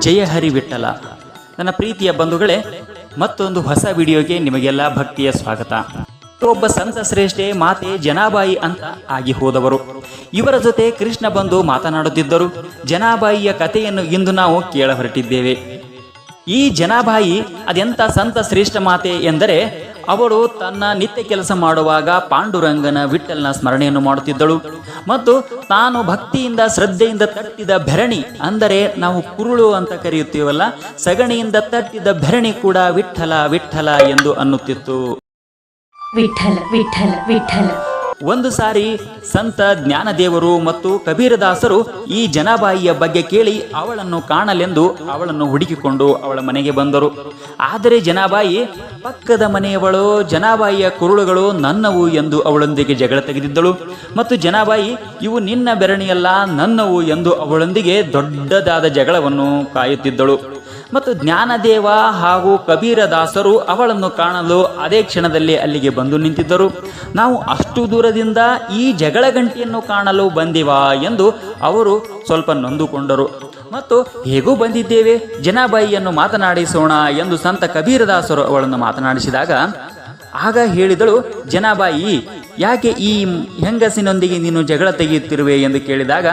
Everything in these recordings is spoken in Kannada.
ಜಯ ಹರಿ ವಿಠಲ ನನ್ನ ಪ್ರೀತಿಯ ಬಂಧುಗಳೇ, ಮತ್ತೊಂದು ಹೊಸ ವಿಡಿಯೋಗೆ ನಿಮಗೆಲ್ಲ ಭಕ್ತಿಯ ಸ್ವಾಗತ. ಒಬ್ಬ ಸಂತ ಶ್ರೇಷ್ಠೆ ಮಾತೆ ಜನಾಬಾಯಿ ಅಂತ ಆಗಿ ಹೋದವರು. ಇವರ ಜೊತೆ ಕೃಷ್ಣ ಬಂದು ಮಾತನಾಡುತ್ತಿದ್ದರು. ಜನಾಬಾಯಿಯ ಕಥೆಯನ್ನು ಇಂದು ನಾವು ಕೇಳ ಹೊರಟಿದ್ದೇವೆ ಈ ಜನಾಬಾಯಿ ಅದೆಂಥ ಸಂತ ಶ್ರೇಷ್ಠ ಮಾತೆ ಎಂದರೆ ಅವಳು ತನ್ನ ನಿತ್ಯ ಕೆಲಸ ಮಾಡುವಾಗ ಪಾಂಡುರಂಗನ ವಿಠಲ್ನ ಸ್ಮರಣೆಯನ್ನು ಮಾಡುತ್ತಿದ್ದಳು. ಮತ್ತು ತಾನು ಭಕ್ತಿಯಿಂದ ಶ್ರದ್ಧೆಯಿಂದ ತಟ್ಟಿದ ಭರಣಿ, ಅಂದರೆ ನಾವು ಕುರುಳು ಅಂತ ಕರೆಯುತ್ತೀವಲ್ಲ, ಸಗಣಿಯಿಂದ ತಟ್ಟಿದ ಭರಣಿ ಕೂಡ ವಿಠಲ ವಿಠಲ ಎಂದು ಅನ್ನುತ್ತಿತ್ತು. ವಿಠಲ ವಿಠಲ ವಿಠಲ ಒಂದು ಸಾರಿ ಸಂತ ಜ್ಞಾನದೇವರು ಮತ್ತು ಕಬೀರದಾಸರು ಈ ಜನಾಬಾಯಿಯ ಬಗ್ಗೆ ಕೇಳಿ ಅವಳನ್ನು ಕಾಣಲೆಂದು ಅವಳನ್ನು ಹುಡುಕಿಕೊಂಡು ಅವಳ ಮನೆಗೆ ಬಂದರು. ಆದರೆ ಜನಾಬಾಯಿ, ಪಕ್ಕದ ಮನೆಯವಳು, ಜನಾಬಾಯಿಯ ಕುರುಳುಗಳು ನನ್ನವು ಎಂದು ಅವಳೊಂದಿಗೆ ಜಗಳ ತೆಗೆದಿದ್ದಳು. ಮತ್ತು ಜನಾಬಾಯಿ, ಇವು ನಿನ್ನ ಬೆರಣಿಯಲ್ಲ, ನನ್ನವು ಎಂದು ಅವಳೊಂದಿಗೆ ದೊಡ್ಡದಾದ ಜಗಳವನ್ನು ಕಾಯುತ್ತಿದ್ದಳು. ಮತ್ತು ಜ್ಞಾನದೇವ ಹಾಗೂ ಕಬೀರದಾಸರು ಅವಳನ್ನು ಕಾಣಲು ಅದೇ ಕ್ಷಣದಲ್ಲಿ ಅಲ್ಲಿಗೆ ಬಂದು ನಿಂತಿದ್ದರು. ನಾವು ಅಷ್ಟು ದೂರದಿಂದ ಈ ಜಗಳ ಗಂಟೆಯನ್ನು ಕಾಣಲು ಬಂದಿವಾ ಎಂದು ಅವರು ಸ್ವಲ್ಪ ನೊಂದುಕೊಂಡರು. ಮತ್ತು ಹೇಗೂ ಬಂದಿದ್ದೇವೆ? ಜನಾಬಾಯಿಯನ್ನು ಮಾತನಾಡಿಸೋಣ ಎಂದು ಸಂತ ಕಬೀರದಾಸರು ಅವಳನ್ನು ಮಾತನಾಡಿಸಿದಾಗ, ಆಗ ಹೇಳಿದಳು, ಜನಾಬಾಯಿ, ಯಾಕೆ ಈ ಹೆಂಗಸಿನೊಂದಿಗೆ ನೀನು ಜಗಳ ತೆಗೆಯುತ್ತಿರುವೆ? ಎಂದು ಕೇಳಿದಾಗ,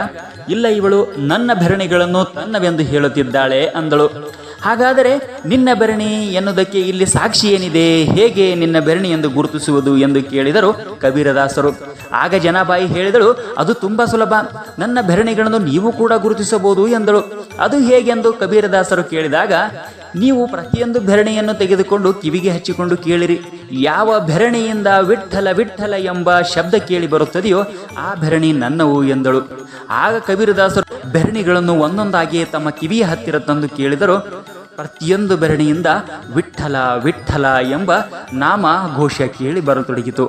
ಇಲ್ಲ ಇವಳು ನನ್ನ ಭರಣಿಗಳನ್ನು ತನ್ನವೆಂದು ಹೇಳುತ್ತಿದ್ದಾಳೆ ಅಂದಳು. ಹಾಗಾದರೆ ನಿನ್ನ ಬೆರಣಿ ಎನ್ನುವುದಕ್ಕೆ ಇಲ್ಲಿ ಸಾಕ್ಷಿ ಏನಿದೆ? ಹೇಗೆ ನಿನ್ನ ಬೆರಣಿ ಎಂದು ಗುರುತಿಸುವುದು ಎಂದು ಕೇಳಿದರು ಕಬೀರದಾಸರು. ಆಗ ಜನಾಬಾಯಿ ಹೇಳಿದಳು, ಅದು ತುಂಬಾ ಸುಲಭ. ನನ್ನ ಬೆರಣಿಗಳನ್ನು ನೀವು ಕೂಡ ಗುರುತಿಸಬಹುದು ಎಂದಳು. ಅದು ಹೇಗೆಂದು ಕಬೀರದಾಸರು ಕೇಳಿದಾಗ, ನೀವು ಪ್ರತಿಯೊಂದು ಬೆರಣಿಯನ್ನು ತೆಗೆದುಕೊಂಡು ಕಿವಿಗೆ ಹಚ್ಚಿಕೊಂಡು ಕೇಳಿರಿ. ಯಾವ ಬೆರಣಿಯಿಂದ ವಿಠಲ ವಿಠಲ ಎಂಬ ಶಬ್ದ ಕೇಳಿ ಬರುತ್ತದೆಯೋ ಆ ಬೆರಣಿ ನನ್ನವು ಎಂದಳು. ಆಗ ಕಬೀರದಾಸರು ಬೆರಣಿಗಳನ್ನು ಒಂದೊಂದಾಗಿ ತಮ್ಮ ಕಿವಿಯ ಹತ್ತಿರ ತಂದು ಕೇಳಿದರು. ಪ್ರತಿಯೊಂದು ಬೆರಣಿಯಿಂದ ವಿಠಲ ವಿಠಲ ಎಂಬ ನಾಮ ಘೋಷ ಕೇಳಿ ಬರತೊಡಗಿತು.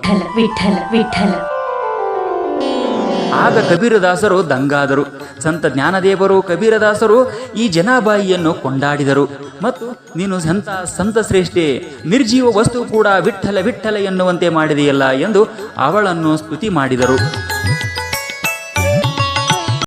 ಆಗ ಕಬೀರದಾಸರು ದಂಗಾದರು. ಸಂತ ಜ್ಞಾನದೇವರು ಕಬೀರದಾಸರು ಈ ಜನಾಬಾಯಿಯನ್ನು ಕೊಂಡಾಡಿದರು. ಮತ್ತು ನೀನು ಸಂತ ಸಂತ ಶ್ರೇಷ್ಠೆ ನಿರ್ಜೀವ ವಸ್ತು ಕೂಡ ವಿಠಲ ವಿಠಲ ಎನ್ನುವಂತೆ ಮಾಡಿದೆಯಲ್ಲ ಎಂದು ಅವಳನ್ನು ಸ್ತುತಿ ಮಾಡಿದರು.